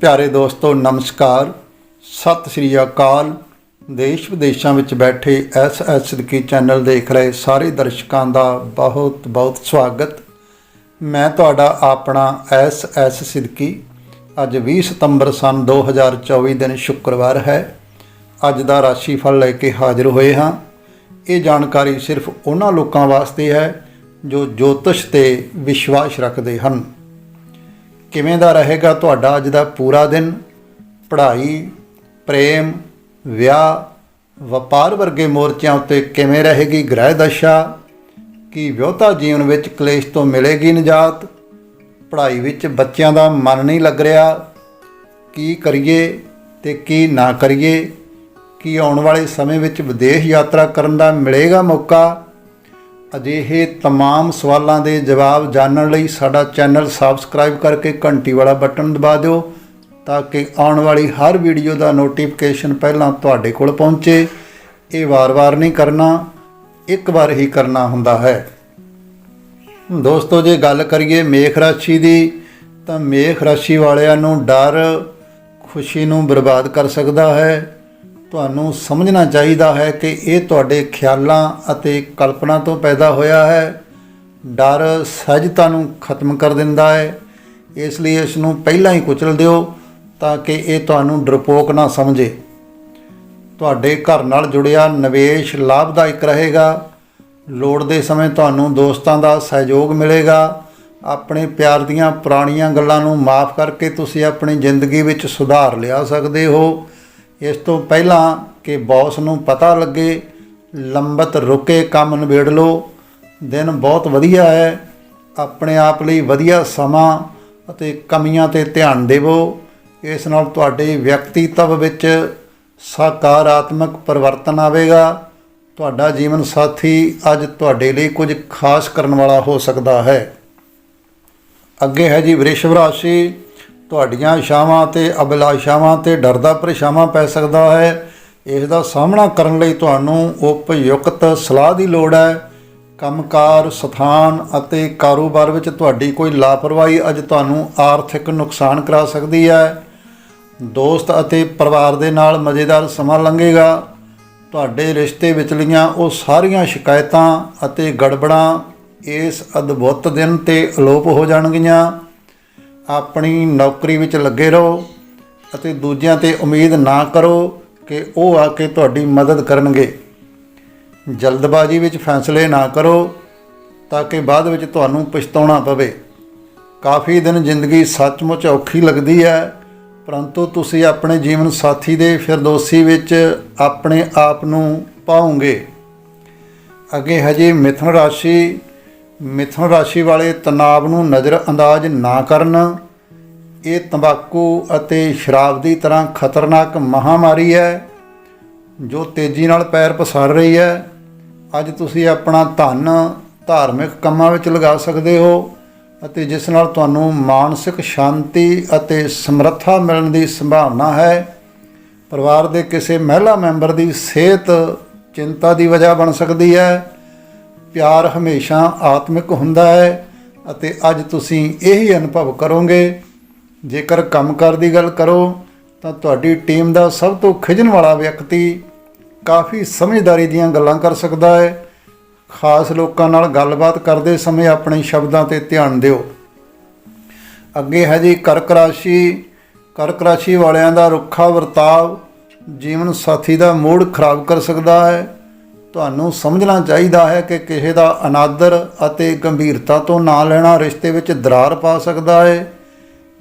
ਪਿਆਰੇ ਦੋਸਤੋ, ਨਮਸਕਾਰ। ਸਤਿ ਸ੍ਰੀ ਅਕਾਲ। ਦੇਸ਼ ਵਿਦੇਸ਼ਾਂ ਵਿੱਚ ਬੈਠੇ ਐਸ ਐਸ ਸਿੱਧਕੀ ਚੈਨਲ ਦੇਖ ਰਹੇ ਸਾਰੇ ਦਰਸ਼ਕਾਂ ਦਾ ਬਹੁਤ ਬਹੁਤ ਸਵਾਗਤ। ਮੈਂ ਤੁਹਾਡਾ ਆਪਣਾ ਐਸ ਐਸ ਸਿੱਧਕੀ। ਅੱਜ 20 ਸਤੰਬਰ ਸਨ 2024 ਦਿਨ ਸ਼ੁੱਕਰਵਾਰ ਹੈ। ਅੱਜ ਦਾ ਰਾਸ਼ੀ ਫਲ ਲੈ ਕੇ ਹਾਜ਼ਰ ਹੋਏ ਹਾਂ। ਇਹ ਜਾਣਕਾਰੀ ਸਿਰਫ ਉਹਨਾਂ ਲੋਕਾਂ ਵਾਸਤੇ ਹੈ ਜੋ ਜੋਤਿਸ਼ ਤੇ ਵਿਸ਼ਵਾਸ ਰੱਖਦੇ ਹਨ। ਕਿਵੇਂ ਦਾ ਰਹੇਗਾ ਤੁਹਾਡਾ ਅੱਜ ਦਾ ਪੂਰਾ ਦਿਨ? ਪੜ੍ਹਾਈ, ਪ੍ਰੇਮ, ਵਿਆਹ, ਵਪਾਰ ਵਰਗੇ ਮੋਰਚਿਆਂ ਉੱਤੇ ਕਿਵੇਂ ਰਹੇਗੀ ਗ੍ਰਹਿ ਦਸ਼ਾ? ਕੀ ਵਿਆਹਤਾ ਜੀਵਨ ਵਿੱਚ ਕਲੇਸ਼ ਤੋਂ ਮਿਲੇਗੀ ਨਿਜਾਤ? ਪੜ੍ਹਾਈ ਵਿੱਚ ਬੱਚਿਆਂ ਦਾ ਮਨ ਨਹੀਂ ਲੱਗ ਰਿਹਾ। ਕੀ ਕਰੀਏ ਤੇ ਕੀ ਨਾ ਕਰੀਏ? ਕੀ ਆਉਣ ਵਾਲੇ ਸਮੇਂ ਵਿੱਚ ਵਿਦੇਸ਼ ਯਾਤਰਾ ਕਰਨ ਦਾ ਮਿਲੇਗਾ ਮੌਕਾ? ਅਜਿਹੇ तमाम ਸਵਾਲਾਂ ਦੇ ਜਵਾਬ ਜਾਣਨ ਲਈ ਸਾਡਾ ਚੈਨਲ ਸਬਸਕ੍ਰਾਈਬ ਕਰਕੇ ਘੰਟੀ ਵਾਲਾ ਬਟਨ ਦਬਾ ਦਿਓ ਤਾਂ ਕਿ ਆਉਣ ਵਾਲੀ ਹਰ ਵੀਡੀਓ ਦਾ ਨੋਟੀਫਿਕੇਸ਼ਨ ਪਹਿਲਾਂ ਤੁਹਾਡੇ ਕੋਲ ਪਹੁੰਚੇ ਇਹ ਵਾਰ-ਵਾਰ ਨਹੀਂ ਕਰਨਾ ਇੱਕ ਵਾਰ ਹੀ ਕਰਨਾ ਹੁੰਦਾ ਹੈ ਦੋਸਤੋ ਜੇ ਗੱਲ ਕਰੀਏ ਮੇਖ ਰਾਸ਼ੀ ਦੀ ਤਾਂ ਮੇਖ ਰਾਸ਼ੀ ਵਾਲਿਆਂ ਨੂੰ ਡਰ ਖੁਸ਼ੀ ਨੂੰ ਬਰਬਾਦ ਕਰ ਸਕਦਾ ਹੈ ਤੁਹਾਨੂੰ ਸਮਝਣਾ ਚਾਹੀਦਾ ਹੈ ਕਿ ਇਹ ਤੁਹਾਡੇ ਖਿਆਲਾਂ ਅਤੇ ਕਲਪਨਾ ਤੋਂ ਪੈਦਾ ਹੋਇਆ ਹੈ। ਡਰ ਸਹਿਜਤਾ ਨੂੰ ਖਤਮ ਕਰ ਦਿੰਦਾ ਹੈ। ਇਸ ਲਈ ਇਸ ਨੂੰ ਪਹਿਲਾਂ ਹੀ ਕੁਚਲ ਦਿਓ ਤਾਂ ਕਿ ਇਹ ਤੁਹਾਨੂੰ ਡਰਪੋਕ ਨਾ ਸਮਝੇ। ਤੁਹਾਡੇ ਘਰ ਨਾਲ ਜੁੜਿਆ ਨਿਵੇਸ਼ ਲਾਭਦਾਇਕ ਰਹੇਗਾ। ਲੋੜ ਦੇ ਸਮੇਂ ਤੁਹਾਨੂੰ ਦੋਸਤਾਂ ਦਾ ਸਹਿਯੋਗ ਮਿਲੇਗਾ। ਆਪਣੇ ਪਿਆਰ ਦੀਆਂ ਪੁਰਾਣੀਆਂ ਗੱਲਾਂ ਨੂੰ ਮਾਫ ਕਰਕੇ ਤੁਸੀਂ ਆਪਣੀ ਜ਼ਿੰਦਗੀ ਵਿੱਚ ਸੁਧਾਰ ਲਿਆ ਸਕਦੇ ਹੋ। ਇਸ ਤੋਂ ਪਹਿਲਾਂ ਕਿ ਬੌਸ ਨੂੰ ਪਤਾ ਲੱਗੇ, ਲੰਬਤ ਰੁਕੇ, ਕੰਮ ਨਿਬੇੜ ਲਓ। ਦਿਨ ਬਹੁਤ ਵਧੀਆ ਹੈ। ਆਪਣੇ ਆਪ ਲਈ ਵਧੀਆ ਸਮਾਂ ਅਤੇ ਕਮੀਆਂ ਤੇ ਧਿਆਨ ਦੇਵੋ। ਇਸ ਨਾਲ ਤੁਹਾਡੇ ਵਿਅਕਤੀਤਵ ਵਿੱਚ ਸਕਾਰਾਤਮਕ ਪਰਿਵਰਤਨ ਆਵੇਗਾ। ਤੁਹਾਡਾ ਜੀਵਨ ਸਾਥੀ ਅੱਜ ਤੁਹਾਡੇ ਲਈ ਕੁਝ ਖਾਸ ਕਰਨ ਵਾਲਾ ਹੋ ਸਕਦਾ ਹੈ। ਅੱਗੇ ਹੈ ਜੀ ਵ੍ਰਿਸ਼ਭ ਰਾਸ਼ੀ। ਤੁਹਾਡੀਆਂ ਇਸ਼ਾਵਾਂ ਤੇ ਅਭਿਲਾਸ਼ਾਵਾਂ ਤੇ ਡਰਦਾ ਪਰੇਸ਼ਾਵਾਂ ਪੈ ਸਕਦਾ ਹੈ। ਇਸ ਦਾ ਸਾਹਮਣਾ ਕਰਨ ਲਈ ਤੁਹਾਨੂੰ ਉਪਯੁਕਤ ਸਲਾਹ ਦੀ ਲੋੜ ਹੈ। ਕੰਮਕਾਰ, ਸਥਾਨ ਅਤੇ ਕਾਰੋਬਾਰ ਵਿੱਚ ਤੁਹਾਡੀ ਕੋਈ ਲਾਪਰਵਾਹੀ ਅੱਜ ਤੁਹਾਨੂੰ ਆਰਥਿਕ ਨੁਕਸਾਨ ਕਰਾ ਸਕਦੀ ਹੈ। ਦੋਸਤ ਅਤੇ ਪਰਿਵਾਰ ਦੇ ਨਾਲ ਮਜ਼ੇਦਾਰ ਸਮਾਂ ਲੰਘੇਗਾ। ਤੁਹਾਡੇ ਰਿਸ਼ਤੇ ਵਿਚਲੀਆਂ ਉਹ ਸਾਰੀਆਂ ਸ਼ਿਕਾਇਤਾਂ ਅਤੇ ਗੜਬੜਾਂ ਇਸ ਅਦਭੁਤ ਦਿਨ ਤੇ ਅਲੋਪ ਹੋ ਜਾਣਗੀਆਂ। ਆਪਣੀ ਨੌਕਰੀ ਵਿੱਚ ਲੱਗੇ ਰਹੋ ਅਤੇ ਦੂਜਿਆਂ ਤੇ ਉਮੀਦ ਨਾ ਕਰੋ ਕਿ ਉਹ ਆ ਕੇ ਤੁਹਾਡੀ ਮਦਦ ਕਰਨਗੇ। ਜਲਦਬਾਜ਼ੀ ਵਿੱਚ ਫੈਸਲੇ ਨਾ ਕਰੋ ਤਾਂ ਕਿ ਬਾਅਦ ਵਿੱਚ ਤੁਹਾਨੂੰ ਪਛਤਾਉਣਾ ਪਵੇ। ਕਾਫੀ ਦਿਨ ਜ਼ਿੰਦਗੀ ਸੱਚਮੁੱਚ ਔਖੀ ਲੱਗਦੀ ਹੈ, ਪਰੰਤੂ ਤੁਸੀਂ ਆਪਣੇ ਜੀਵਨ ਸਾਥੀ ਦੇ ਫਿਰਦੋਸੀ ਵਿੱਚ ਆਪਣੇ ਆਪ ਨੂੰ ਪਾਓਗੇ। ਅੱਗੇ ਹਜੇ ਮਿਥੁਨ ਰਾਸ਼ੀ ਮਿਥੁਨ ਰਾਸ਼ੀ ਵਾਲੇ ਤਣਾਅ ਨੂੰ ਨਜ਼ਰ ਅੰਦਾਜ਼ ਨਾ ਕਰਨ। ਇਹ ਤੰਬਾਕੂ ਅਤੇ ਸ਼ਰਾਬ ਦੀ ਤਰ੍ਹਾਂ ਖਤਰਨਾਕ ਮਹਾਮਾਰੀ ਹੈ, ਜੋ ਤੇਜ਼ੀ ਨਾਲ ਪੈਰ ਪਸਾਰ ਰਹੀ ਹੈ। ਅੱਜ ਤੁਸੀਂ ਆਪਣਾ ਧਨ ਧਾਰਮਿਕ ਕੰਮਾਂ ਵਿੱਚ ਲਗਾ ਸਕਦੇ ਹੋ ਅਤੇ ਜਿਸ ਨਾਲ ਤੁਹਾਨੂੰ ਮਾਨਸਿਕ ਸ਼ਾਂਤੀ ਅਤੇ ਸਮਰੱਥਾ ਮਿਲਣ ਦੀ ਸੰਭਾਵਨਾ ਹੈ। ਪਰਿਵਾਰ ਦੇ ਕਿਸੇ ਮਹਿਲਾ ਮੈਂਬਰ ਦੀ ਸਿਹਤ ਚਿੰਤਾ ਦੀ ਵਜ੍ਹਾ ਬਣ ਸਕਦੀ ਹੈ। ਪਿਆਰ ਹਮੇਸ਼ਾ ਆਤਮਿਕ ਹੁੰਦਾ ਹੈ ਅਤੇ ਅੱਜ ਤੁਸੀਂ ਇਹੀ ਅਨੁਭਵ ਕਰੋਗੇ। ਜੇਕਰ ਕੰਮਕਾਰ ਦੀ ਗੱਲ ਕਰੋ, ਤਾਂ ਤੁਹਾਡੀ ਟੀਮ ਦਾ ਸਭ ਤੋਂ ਖਿਜਣ ਵਾਲਾ ਵਿਅਕਤੀ ਕਾਫੀ ਸਮਝਦਾਰੀ ਦੀਆਂ ਗੱਲਾਂ ਕਰ ਸਕਦਾ ਹੈ। ਖਾਸ ਲੋਕਾਂ ਨਾਲ ਗੱਲਬਾਤ ਕਰਦੇ ਸਮੇਂ ਆਪਣੇ ਸ਼ਬਦਾਂ ਤੇ ਧਿਆਨ ਦਿਓ। ਅੱਗੇ ਹੈ ਜੀ ਕਰਕ ਰਾਸ਼ੀ। ਕਰਕ ਰਾਸ਼ੀ ਵਾਲਿਆਂ ਦਾ ਰੁੱਖਾ ਵਰਤਾਵ ਜੀਵਨ ਸਾਥੀ ਦਾ ਮੂਡ ਖਰਾਬ ਕਰ ਸਕਦਾ ਹੈ। ਤੁਹਾਨੂੰ ਸਮਝਣਾ ਚਾਹੀਦਾ ਹੈ ਕਿ ਕਿਸੇ ਦਾ ਅਨਾਦਰ ਅਤੇ ਗੰਭੀਰਤਾ ਤੋਂ ਨਾ ਲੈਣਾ ਰਿਸ਼ਤੇ ਵਿੱਚ ਦਰਾਰ ਪਾ ਸਕਦਾ ਹੈ।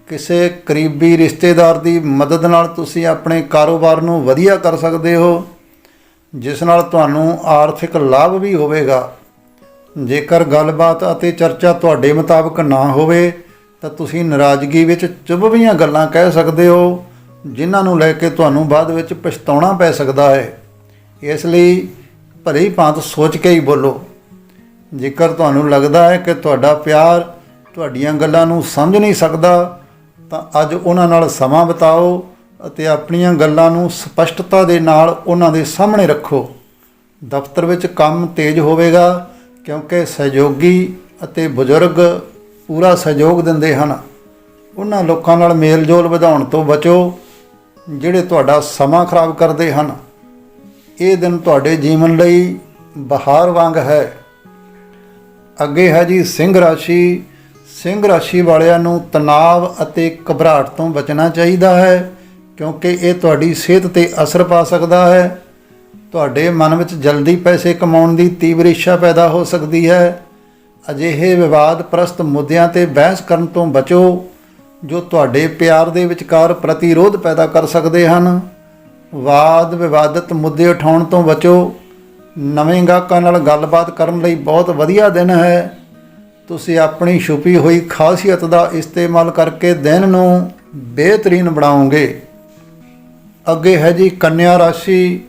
ਕਿਸੇ ਕਰੀਬੀ ਰਿਸ਼ਤੇਦਾਰ ਦੀ ਮਦਦ ਨਾਲ ਤੁਸੀਂ ਆਪਣੇ ਕਾਰੋਬਾਰ ਨੂੰ ਵਧੀਆ ਕਰ ਸਕਦੇ ਹੋ, ਜਿਸ ਨਾਲ ਤੁਹਾਨੂੰ ਆਰਥਿਕ ਲਾਭ ਵੀ ਹੋਵੇਗਾ। ਜੇਕਰ ਗੱਲਬਾਤ ਅਤੇ ਚਰਚਾ ਤੁਹਾਡੇ ਮੁਤਾਬਕ ਨਾ ਹੋਵੇ, ਤਾਂ ਤੁਸੀਂ ਨਾਰਾਜ਼ਗੀ ਵਿੱਚ ਚੁਭਵੀਆਂ ਗੱਲਾਂ ਕਹਿ ਸਕਦੇ ਹੋ, ਜਿਨ੍ਹਾਂ ਨੂੰ ਲੈ ਕੇ ਤੁਹਾਨੂੰ ਬਾਅਦ ਵਿੱਚ ਪਛਤਾਉਣਾ ਪੈ ਸਕਦਾ ਹੈ। ਇਸ ਲਈ ਭਲੀ ਭਾਂਤ ਸੋਚ ਕੇ ਹੀ ਬੋਲੋ। ਜੇਕਰ ਤੁਹਾਨੂੰ ਲੱਗਦਾ ਹੈ ਕਿ ਤੁਹਾਡਾ ਪਿਆਰ ਤੁਹਾਡੀਆਂ ਗੱਲਾਂ ਨੂੰ ਸਮਝ ਨਹੀਂ ਸਕਦਾ, ਤਾਂ ਅੱਜ ਉਹਨਾਂ ਨਾਲ ਸਮਾਂ ਬਿਤਾਓ ਅਤੇ ਆਪਣੀਆਂ ਗੱਲਾਂ ਨੂੰ ਸਪਸ਼ਟਤਾ ਦੇ ਨਾਲ ਉਹਨਾਂ ਦੇ ਸਾਹਮਣੇ ਰੱਖੋ। ਦਫ਼ਤਰ ਵਿੱਚ ਕੰਮ ਤੇਜ਼ ਹੋਵੇਗਾ, ਕਿਉਂਕਿ ਸਹਿਯੋਗੀ ਅਤੇ ਬਜ਼ੁਰਗ ਪੂਰਾ ਸਹਿਯੋਗ ਦਿੰਦੇ ਹਨ। ਉਹਨਾਂ ਲੋਕਾਂ ਨਾਲ ਮੇਲ-ਜੋਲ ਵਧਾਉਣ ਤੋਂ ਬਚੋ, ਜਿਹੜੇ ਤੁਹਾਡਾ ਸਮਾਂ ਖਰਾਬ ਕਰਦੇ ਹਨ। ਇਹ ਦਿਨ ਤੁਹਾਡੇ ਜੀਵਨ ਲਈ ਬਹਾਰ ਵਾਂਗ ਹੈ। ਅੱਗੇ ਹੈ ਜੀ ਸਿੰਘ ਰਾਸ਼ੀ। ਸਿੰਘ ਰਾਸ਼ੀ ਵਾਲਿਆਂ ਨੂੰ ਤਣਾਅ ਅਤੇ ਘਬਰਾਹਟ ਤੋਂ ਬਚਣਾ ਚਾਹੀਦਾ ਹੈ, ਕਿਉਂਕਿ ਇਹ ਤੁਹਾਡੀ ਸਿਹਤ ਤੇ ਅਸਰ ਪਾ ਸਕਦਾ ਹੈ। ਤੁਹਾਡੇ ਮਨ ਵਿੱਚ ਜਲਦੀ ਪੈਸੇ ਕਮਾਉਣ ਦੀ ਤੀਵਰ ਇੱਛਾ ਪੈਦਾ ਹੋ ਸਕਦੀ ਹੈ। ਅਜਿਹੇ ਵਿਵਾਦ ਪ੍ਰਸਤ ਮੁੱਦਿਆਂ ਤੇ ਬਹਿਸ ਕਰਨ ਤੋਂ ਬਚੋ, ਜੋ ਤੁਹਾਡੇ ਪਿਆਰ ਦੇ ਵਿਚਕਾਰ ਪ੍ਰਤੀਰੋਧ ਪੈਦਾ ਕਰ ਸਕਦੇ ਹਨ। ਵਾਦ ਵਿਵਾਦਤ ਮੁੱਦੇ ਉਠਾਉਣ ਤੋਂ ਬਚੋ। ਨਵੇਂ ਗਾਹਕਾਂ ਨਾਲ ਗੱਲਬਾਤ ਕਰਨ ਲਈ ਬਹੁਤ ਵਧੀਆ ਦਿਨ ਹੈ। ਤੁਸੀਂ ਆਪਣੀ ਛੁਪੀ ਹੋਈ ਖਾਸੀਅਤ ਦਾ ਇਸਤੇਮਾਲ ਕਰਕੇ ਦਿਨ ਨੂੰ ਬਿਹਤਰੀਨ ਬਣਾਓਗੇ। ਅੱਗੇ ਹੈ ਜੀ ਕੰਨਿਆ ਰਾਸ਼ੀ।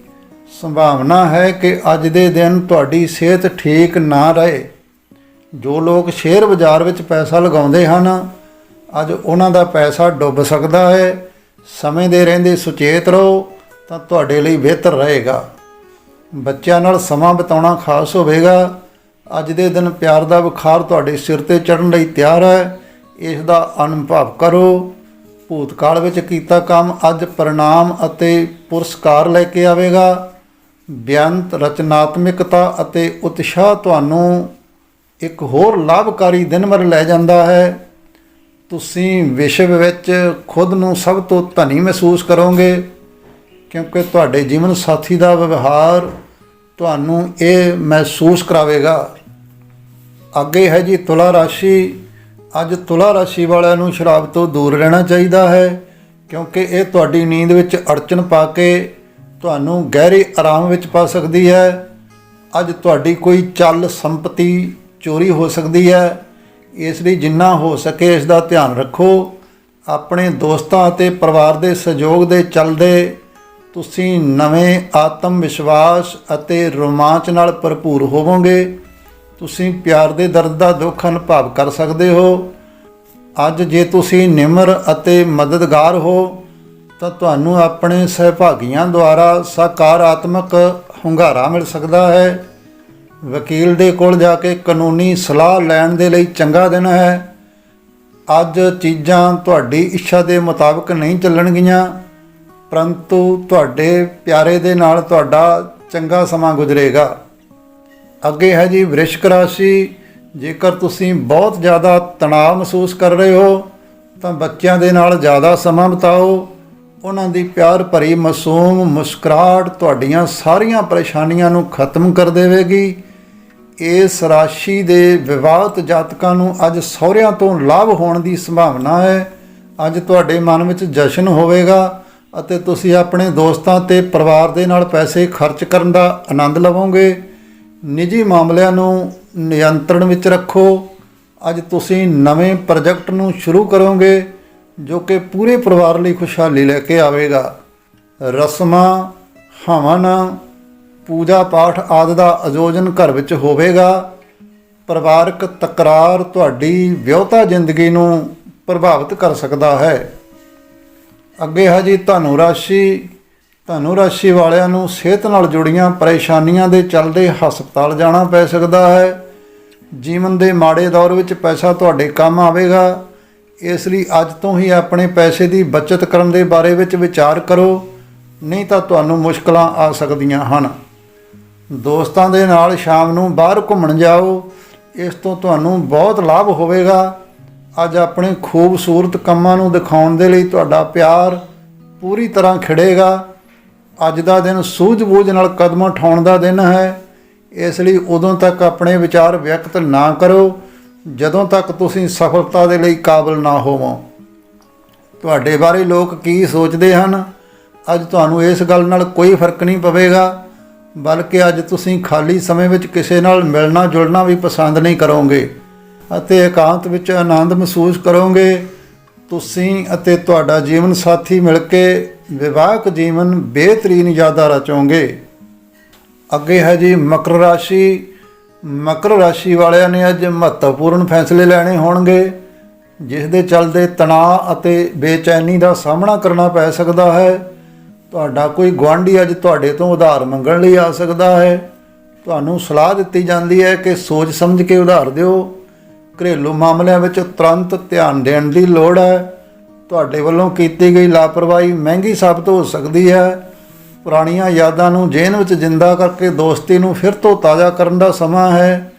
ਸੰਭਾਵਨਾ ਹੈ ਕਿ ਅੱਜ ਦੇ ਦਿਨ ਤੁਹਾਡੀ ਸਿਹਤ ਠੀਕ ਨਾ ਰਹੇ। ਜੋ ਲੋਕ ਸ਼ੇਅਰ ਬਾਜ਼ਾਰ ਵਿੱਚ ਪੈਸਾ ਲਗਾਉਂਦੇ ਹਨ, ਅੱਜ ਉਹਨਾਂ ਦਾ ਪੈਸਾ ਡੁੱਬ ਸਕਦਾ ਹੈ। ਸਮੇਂ ਦੇ ਰਹਿੰਦੇ ਸੁਚੇਤ ਰਹੋ। ਤਾਂ ਤੁਹਾਡੇ ਲਈ ਬਿਹਤਰ ਰਹੇਗਾ। ਬੱਚਿਆਂ ਨਾਲ ਸਮਾਂ ਬਿਤਾਉਣਾ ਖਾਸ ਹੋਵੇਗਾ। ਅੱਜ ਦੇ ਦਿਨ ਪਿਆਰ ਦਾ ਬੁਖਾਰ ਤੁਹਾਡੇ ਸਿਰ ਤੇ ਚੜਨ ਲਈ ਤਿਆਰ ਹੈ। ਇਸ ਦਾ ਅਨੁਭਵ ਕਰੋ। ਭੂਤਕਾਲ ਵਿੱਚ ਕੀਤਾ ਕੰਮ ਅੱਜ ਪ੍ਰਣਾਮ ਅਤੇ ਪੁਰਸਕਾਰ ਲੈ ਕੇ ਆਵੇਗਾ। ਬਿਆੰਤ ਰਚਨਾਤਮਿਕਤਾ ਅਤੇ ਉਤਸ਼ਾਹ ਤੁਹਾਨੂੰ ਇੱਕ ਹੋਰ ਲਾਭਕਾਰੀ ਦਿਨ ਮਰ ਲੈ ਜਾਂਦਾ ਹੈ। ਤੁਸੀਂ ਵਿਸ਼ਵ ਵਿੱਚ ਖੁਦ ਨੂੰ ਸਭ ਤੋਂ ਧਨੀ ਮਹਿਸੂਸ ਕਰੋਗੇ। ਕਿਉਂਕਿ ਤੁਹਾਡੇ ਜੀਵਨ ਸਾਥੀ ਦਾ ਵਿਵਹਾਰ ਤੁਹਾਨੂੰ ਇਹ ਮਹਿਸੂਸ ਕਰਾਵੇਗਾ। ਅੱਗੇ ਹੈ ਜੀ, ਤੁਲਾ ਰਾਸ਼ੀ। ਅੱਜ ਤੁਲਾ ਰਾਸ਼ੀ ਵਾਲਿਆਂ ਨੂੰ ਸ਼ਰਾਬ ਤੋਂ ਦੂਰ ਰਹਿਣਾ ਚਾਹੀਦਾ ਹੈ, ਕਿਉਂਕਿ ਇਹ ਤੁਹਾਡੀ ਨੀਂਦ ਵਿੱਚ ਅੜਚਨ ਪਾ ਕੇ ਤੁਹਾਨੂੰ ਗਹਿਰੇ ਆਰਾਮ ਵਿੱਚ ਪਾ ਸਕਦੀ ਹੈ। ਅੱਜ ਤੁਹਾਡੀ ਕੋਈ ਚੱਲ ਸੰਪਤੀ ਚੋਰੀ ਹੋ ਸਕਦੀ ਹੈ। ਇਸ ਲਈ ਜਿੰਨਾ ਹੋ ਸਕੇ ਇਸ ਦਾ ਧਿਆਨ ਰੱਖੋ। ਆਪਣੇ ਦੋਸਤਾਂ ਅਤੇ ਪਰਿਵਾਰ ਦੇ ਸਹਿਯੋਗ ਦੇ ਚੱਲਦੇ ਤੁਸੀਂ ਨਵੇਂ ਆਤਮ ਵਿਸ਼ਵਾਸ ਅਤੇ ਰੋਮਾਂਚ ਨਾਲ ਭਰਪੂਰ ਹੋਵੋਗੇ। ਤੁਸੀਂ ਪਿਆਰ ਦੇ ਦਰਦ ਦਾ ਦੁੱਖ ਅਨੁਭਵ ਕਰ ਸਕਦੇ ਹੋ। ਅੱਜ ਜੇ ਤੁਸੀਂ ਨਿਮਰ ਅਤੇ ਮਦਦਗਾਰ ਹੋ, ਤਾਂ ਤੁਹਾਨੂੰ ਆਪਣੇ ਸਹਿਭਾਗੀਆਂ ਦੁਆਰਾ ਸਕਾਰਾਤਮਕ ਹੁੰਗਾਰਾ ਮਿਲ ਸਕਦਾ ਹੈ। ਵਕੀਲ ਦੇ ਕੋਲ ਜਾ ਕੇ ਕਾਨੂੰਨੀ ਸਲਾਹ ਲੈਣ ਦੇ ਲਈ ਚੰਗਾ ਦਿਨ ਹੈ। ਅੱਜ ਚੀਜ਼ਾਂ ਤੁਹਾਡੀ ਇੱਛਾ ਦੇ ਮੁਤਾਬਕ ਨਹੀਂ ਚੱਲਣਗੀਆਂ। ਪਰੰਤੂ ਤੁਹਾਡੇ ਪਿਆਰੇ ਦੇ ਨਾਲ ਤੁਹਾਡਾ ਚੰਗਾ ਸਮਾਂ ਗੁਜ਼ਰੇਗਾ। ਅੱਗੇ ਹੈ ਜੀ ਵ੍ਰਿਸ਼ਕ ਰਾਸ਼ੀ, ਜੇਕਰ ਤੁਸੀਂ ਬਹੁਤ ਜ਼ਿਆਦਾ ਤਣਾਅ ਮਹਿਸੂਸ ਕਰ ਰਹੇ ਹੋ, ਤਾਂ ਬੱਚਿਆਂ ਦੇ ਨਾਲ ਜ਼ਿਆਦਾ ਸਮਾਂ ਬਿਤਾਓ। ਉਹਨਾਂ ਦੀ ਪਿਆਰ ਭਰੀ ਮਾਸੂਮ ਮੁਸਕਰਾਹਟ ਤੁਹਾਡੀਆਂ ਸਾਰੀਆਂ ਪਰੇਸ਼ਾਨੀਆਂ ਨੂੰ ਖਤਮ ਕਰ ਦੇਵੇਗੀ। ਇਸ ਰਾਸ਼ੀ ਦੇ ਵਿਵਾਹਤ ਜਾਤਕਾਂ ਨੂੰ ਅੱਜ ਸਹੁਰਿਆਂ ਤੋਂ ਲਾਭ ਹੋਣ ਦੀ ਸੰਭਾਵਨਾ ਹੈ। ਅੱਜ ਤੁਹਾਡੇ ਮਨ ਵਿੱਚ ਜਸ਼ਨ ਹੋਵੇਗਾ। ਅਤੇ ਤੁਸੀਂ ਆਪਣੇ ਦੋਸਤਾਂ ਤੇ ਪਰਿਵਾਰ ਦੇ ਨਾਲ ਪੈਸੇ ਖਰਚ ਕਰਨ ਦਾ ਆਨੰਦ ਲਵੋਗੇ। ਨਿੱਜੀ ਮਾਮਲਿਆਂ ਨੂੰ ਨਿਯੰਤਰਣ ਵਿੱਚ ਰੱਖੋ। ਅੱਜ ਤੁਸੀਂ ਨਵੇਂ ਪ੍ਰੋਜੈਕਟ ਨੂੰ ਸ਼ੁਰੂ ਕਰੋਗੇ, ਜੋ ਕਿ ਪੂਰੇ ਪਰਿਵਾਰ ਲਈ ਖੁਸ਼ਹਾਲੀ ਲੈ ਕੇ ਆਵੇਗਾ। ਰਸਮਾਂ, ਹਵਨ, ਪੂਜਾ ਪਾਠ ਆਦਿ ਦਾ ਆਯੋਜਨ ਘਰ ਵਿੱਚ ਹੋਵੇਗਾ। ਪਰਿਵਾਰਕ ਤਕਰਾਰ ਤੁਹਾਡੀ ਵਿਆਹਤਾ ਜ਼ਿੰਦਗੀ ਨੂੰ ਪ੍ਰਭਾਵਿਤ ਕਰ ਸਕਦਾ ਹੈ। ਅੱਗੇ ਹੈ ਜੀ ਧਨੁ ਰਾਸ਼ੀ। ਧਨੁ ਰਾਸ਼ੀ ਵਾਲਿਆਂ ਨੂੰ ਸਿਹਤ ਨਾਲ ਜੁੜੀਆਂ ਪਰੇਸ਼ਾਨੀਆਂ ਦੇ ਚੱਲਦੇ ਹਸਪਤਾਲ ਜਾਣਾ ਪੈ ਸਕਦਾ ਹੈ। ਜੀਵਨ ਦੇ ਮਾੜੇ ਦੌਰ ਵਿੱਚ ਪੈਸਾ ਤੁਹਾਡੇ ਕੰਮ ਆਵੇਗਾ। ਇਸ ਲਈ ਅੱਜ ਤੋਂ ਹੀ ਆਪਣੇ ਪੈਸੇ ਦੀ ਬਚਤ ਕਰਨ ਦੇ ਬਾਰੇ ਵਿੱਚ ਵਿਚਾਰ ਕਰੋ। ਨਹੀਂ ਤਾਂ ਤੁਹਾਨੂੰ ਮੁਸ਼ਕਲਾਂ ਆ ਸਕਦੀਆਂ ਹਨ। ਦੋਸਤਾਂ ਦੇ ਨਾਲ ਸ਼ਾਮ ਨੂੰ ਬਾਹਰ ਘੁੰਮਣ ਜਾਓ। ਇਸ ਤੋਂ ਤੁਹਾਨੂੰ ਬਹੁਤ ਲਾਭ ਹੋਵੇਗਾ। ਅੱਜ ਆਪਣੇ ਖੂਬਸੂਰਤ ਕੰਮਾਂ ਨੂੰ ਦਿਖਾਉਣ ਦੇ ਲਈ ਤੁਹਾਡਾ ਪਿਆਰ ਪੂਰੀ ਤਰ੍ਹਾਂ ਖਿੜੇਗਾ। ਅੱਜ ਦਾ ਦਿਨ ਸੂਝ-ਬੂਝ ਨਾਲ ਕਦਮ ਉਠਾਉਣ ਦਾ ਦਿਨ ਹੈ। ਇਸ ਲਈ ਉਦੋਂ ਤੱਕ ਆਪਣੇ ਵਿਚਾਰ ਵਿਅਕਤ ਨਾ ਕਰੋ, ਜਦੋਂ ਤੱਕ ਤੁਸੀਂ ਸਫਲਤਾ ਦੇ ਲਈ ਕਾਬਲ ਨਾ ਹੋਵੋ। ਤੁਹਾਡੇ ਬਾਰੇ ਲੋਕ ਕੀ ਸੋਚਦੇ ਹਨ? ਅੱਜ ਤੁਹਾਨੂੰ ਇਸ ਗੱਲ ਨਾਲ ਕੋਈ ਫ਼ਰਕ ਨਹੀਂ ਪਵੇਗਾ, ਬਲਕਿ ਅੱਜ ਤੁਸੀਂ ਖਾਲੀ ਸਮੇਂ ਵਿੱਚ ਕਿਸੇ ਨਾਲ ਮਿਲਣਾ ਜੁਲਣਾ ਵੀ ਪਸੰਦ ਨਹੀਂ ਕਰੋਗੇ। ਅਤੇ ਇਕਾਂਤ ਵਿੱਚ ਆਨੰਦ ਮਹਿਸੂਸ ਕਰੋਗੇ। ਤੁਸੀਂ ਅਤੇ ਤੁਹਾਡਾ ਜੀਵਨ ਸਾਥੀ ਮਿਲ ਕੇ ਵਿਵਾਹਕ ਜੀਵਨ ਬਿਹਤਰੀਨ ਯਾਦਾਂ ਰਚੋਗੇ। ਅੱਗੇ ਹੈ ਜੀ ਮਕਰ ਰਾਸ਼ੀ। ਮਕਰ ਰਾਸ਼ੀ ਵਾਲਿਆਂ ਨੇ ਅੱਜ ਮਹੱਤਵਪੂਰਨ ਫੈਸਲੇ ਲੈਣੇ ਹੋਣਗੇ। ਜਿਸ ਦੇ ਚੱਲਦੇ ਤਣਾਅ ਅਤੇ ਬੇਚੈਨੀ ਦਾ ਸਾਹਮਣਾ ਕਰਨਾ ਪੈ ਸਕਦਾ ਹੈ। ਤੁਹਾਡਾ ਕੋਈ ਗੁਆਂਢੀ ਅੱਜ ਤੁਹਾਡੇ ਤੋਂ ਉਧਾਰ ਮੰਗਣ ਲਈ ਆ ਸਕਦਾ ਹੈ। ਤੁਹਾਨੂੰ ਸਲਾਹ ਦਿੱਤੀ ਜਾਂਦੀ ਹੈ ਕਿ ਸੋਚ ਸਮਝ ਕੇ ਉਧਾਰ ਦਿਓ। ਘਰੇਲੂ ਮਾਮਲਿਆਂ ਵਿੱਚ ਤੁਰੰਤ ਧਿਆਨ ਦੇਣ ਦੀ ਲੋੜ ਹੈ। ਤੁਹਾਡੇ ਵੱਲੋਂ ਕੀਤੀ ਗਈ ਲਾਪਰਵਾਹੀ ਮਹਿੰਗੀ ਸਾਬਤ ਹੋ ਸਕਦੀ ਹੈ। ਪੁਰਾਣੀਆਂ ਯਾਦਾਂ ਨੂੰ ਜੇਨ ਵਿੱਚ ਜਿੰਦਾ ਕਰਕੇ ਦੋਸਤੀ ਨੂੰ ਫਿਰ ਤੋਂ ਤਾਜ਼ਾ ਕਰਨ ਦਾ ਸਮਾਂ ਹੈ।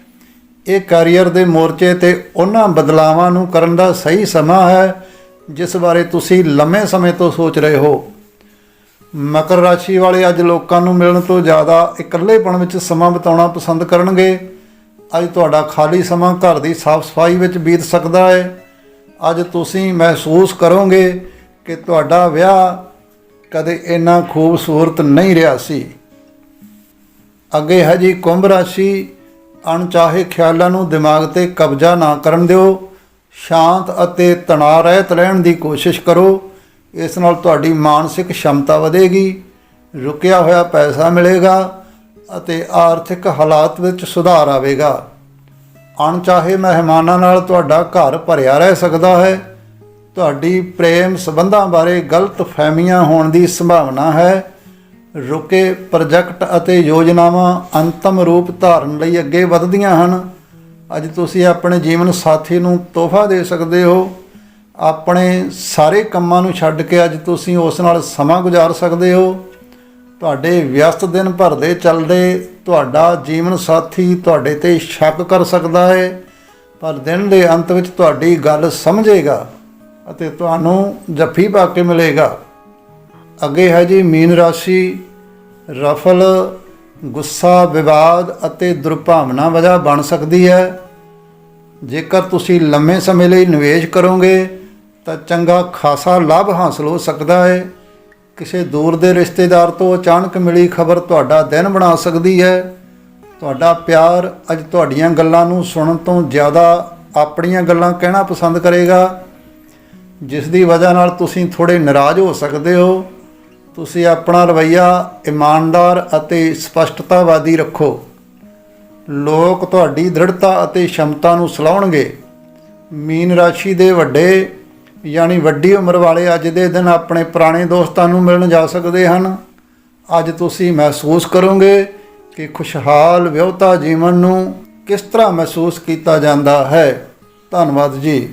ਇਹ ਕੈਰੀਅਰ ਦੇ ਮੋਰਚੇ ਤੇ ਉਹਨਾਂ ਬਦਲਾਵਾਂ ਨੂੰ ਕਰਨ ਦਾ ਸਹੀ ਸਮਾਂ ਹੈ, ਜਿਸ ਬਾਰੇ ਤੁਸੀਂ ਲੰਮੇ ਸਮੇਂ ਤੋਂ ਸੋਚ ਰਹੇ ਹੋ। ਮਕਰ ਰਾਸ਼ੀ ਵਾਲੇ ਅੱਜ ਲੋਕਾਂ ਨੂੰ ਮਿਲਣ ਤੋਂ ਜ਼ਿਆਦਾ ਇਕੱਲੇਪਣ ਵਿੱਚ ਸਮਾਂ ਬਿਤਾਉਣਾ ਪਸੰਦ ਕਰਨਗੇ। ਅੱਜ ਤੁਹਾਡਾ ਖਾਲੀ ਸਮਾਂ ਘਰ ਦੀ ਸਾਫ਼ ਸਫ਼ਾਈ ਵਿੱਚ ਬੀਤ ਸਕਦਾ ਹੈ। ਅੱਜ ਤੁਸੀਂ ਮਹਿਸੂਸ ਕਰੋਗੇ ਕਿ ਤੁਹਾਡਾ ਵਿਆਹ ਕਦੇ ਇੰਨਾ ਖੂਬਸੂਰਤ ਨਹੀਂ ਰਿਹਾ ਸੀ। ਅੱਗੇ ਹੈ ਜੀ ਕੁੰਭ ਰਾਸ਼ੀ ਅਣਚਾਹੇ ਖਿਆਲਾਂ ਨੂੰ ਦਿਮਾਗ ਤੇ ਕਬਜ਼ਾ ਨਾ ਕਰਨ ਦਿਓ। ਸ਼ਾਂਤ ਅਤੇ ਤਣਾਅ ਰਹਿਤ ਰਹਿਣ ਦੀ ਕੋਸ਼ਿਸ਼ ਕਰੋ। ਇਸ ਨਾਲ ਤੁਹਾਡੀ ਮਾਨਸਿਕ ਸ਼ਮਤਾ ਵਧੇਗੀ। ਰੁਕਿਆ ਹੋਇਆ ਪੈਸਾ ਮਿਲੇਗਾ। ਅਤੇ ਆਰਥਿਕ ਹਾਲਾਤ ਵਿੱਚ ਸੁਧਾਰ ਆਵੇਗਾ। ਅਣਚਾਹੇ ਮਹਿਮਾਨਾਂ ਨਾਲ ਤੁਹਾਡਾ ਘਰ ਭਰਿਆ ਰਹਿ ਸਕਦਾ ਹੈ, ਤੁਹਾਡੀ ਪ੍ਰੇਮ ਸੰਬੰਧਾਂ ਬਾਰੇ ਗਲਤ ਫਹਿਮੀਆਂ ਹੋਣ ਦੀ ਸੰਭਾਵਨਾ ਹੈ। ਰੁਕੇ ਪ੍ਰੋਜੈਕਟ ਅਤੇ ਯੋਜਨਾਵਾਂ ਅੰਤਮ ਰੂਪ ਧਾਰਨ ਲਈ ਅੱਗੇ ਵਧਦੀਆਂ ਹਨ। ਅੱਜ ਤੁਸੀਂ ਆਪਣੇ ਜੀਵਨ ਸਾਥੀ ਨੂੰ ਤੋਹਫਾ ਦੇ ਸਕਦੇ ਹੋ। ਆਪਣੇ ਸਾਰੇ ਕੰਮਾਂ ਨੂੰ ਛੱਡ ਕੇ ਅੱਜ ਤੁਸੀਂ ਉਸ ਨਾਲ ਸਮਾਂ ਗੁਜ਼ਾਰ ਸਕਦੇ ਹੋ। ਤੁਹਾਡੇ ਵਿਅਸਤ ਦਿਨ ਭਰ ਦੇ ਚੱਲਦੇ ਤੁਹਾਡਾ ਜੀਵਨ ਸਾਥੀ ਤੁਹਾਡੇ ਤੇ ਸ਼ੱਕ ਕਰ ਸਕਦਾ ਹੈ ਪਰ ਦਿਨ ਦੇ ਅੰਤ ਵਿੱਚ ਤੁਹਾਡੀ ਗੱਲ ਸਮਝੇਗਾ ਅਤੇ ਤੁਹਾਨੂੰ ਜੱਫੀ ਪਾ ਕੇ ਮਿਲੇਗਾ। ਅੱਗੇ ਹੈ ਜੀ ਮੀਨ ਰਾਸ਼ੀ, ਰਫਲ, ਗੁੱਸਾ, ਵਿਵਾਦ ਅਤੇ ਦੁਰਭਾਵਨਾ ਵਜ੍ਹਾ ਬਣ ਸਕਦੀ ਹੈ। ਜੇਕਰ ਤੁਸੀਂ ਲੰਮੇ ਸਮੇਂ ਲਈ ਨਿਵੇਸ਼ ਕਰੋਗੇ, ਤਾਂ ਚੰਗਾ ਖਾਸਾ ਲਾਭ ਹਾਸਲ ਹੋ ਸਕਦਾ ਹੈ ਕਿਸੇ ਦੂਰ ਦੇ ਰਿਸ਼ਤੇਦਾਰ ਤੋਂ ਅਚਾਨਕ ਮਿਲੀ ਖਬਰ ਤੁਹਾਡਾ ਦਿਨ ਬਣਾ ਸਕਦੀ ਹੈ। ਤੁਹਾਡਾ ਪਿਆਰ ਅੱਜ ਤੁਹਾਡੀਆਂ ਗੱਲਾਂ ਨੂੰ ਸੁਣਨ ਤੋਂ ਜ਼ਿਆਦਾ ਆਪਣੀਆਂ ਗੱਲਾਂ ਕਹਿਣਾ ਪਸੰਦ ਕਰੇਗਾ। ਜਿਸ ਦੀ ਵਜ੍ਹਾ ਨਾਲ ਤੁਸੀਂ ਥੋੜੇ ਨਾਰਾਜ਼ ਹੋ ਸਕਦੇ ਹੋ। ਤੁਸੀਂ ਆਪਣਾ ਰਵੱਈਆ ਇਮਾਨਦਾਰ ਅਤੇ ਸਪਸ਼ਟਤਾਵਾਦੀ ਰੱਖੋ। ਲੋਕ ਤੁਹਾਡੀ ਦ੍ਰਿੜਤਾ ਅਤੇ ਸ਼ਮਤਾ ਨੂੰ ਸਲਾਉਣਗੇ ਮੀਨ ਰਾਸ਼ੀ ਦੇ ਵੱਡੇ ਯਾਨੀ ਵੱਡੀ ਉਮਰ ਵਾਲੇ ਅੱਜ ਦੇ ਦਿਨ ਆਪਣੇ ਪੁਰਾਣੇ ਦੋਸਤਾਂ ਨੂੰ ਮਿਲਣ ਜਾ ਸਕਦੇ ਹਨ। ਅੱਜ ਤੁਸੀਂ ਮਹਿਸੂਸ ਕਰੋਗੇ ਕਿ ਖੁਸ਼ਹਾਲ ਵਿਆਹਤਾ ਜੀਵਨ ਨੂੰ ਕਿਸ ਤਰ੍ਹਾਂ ਮਹਿਸੂਸ ਕੀਤਾ ਜਾਂਦਾ ਹੈ। ਧੰਨਵਾਦ ਜੀ।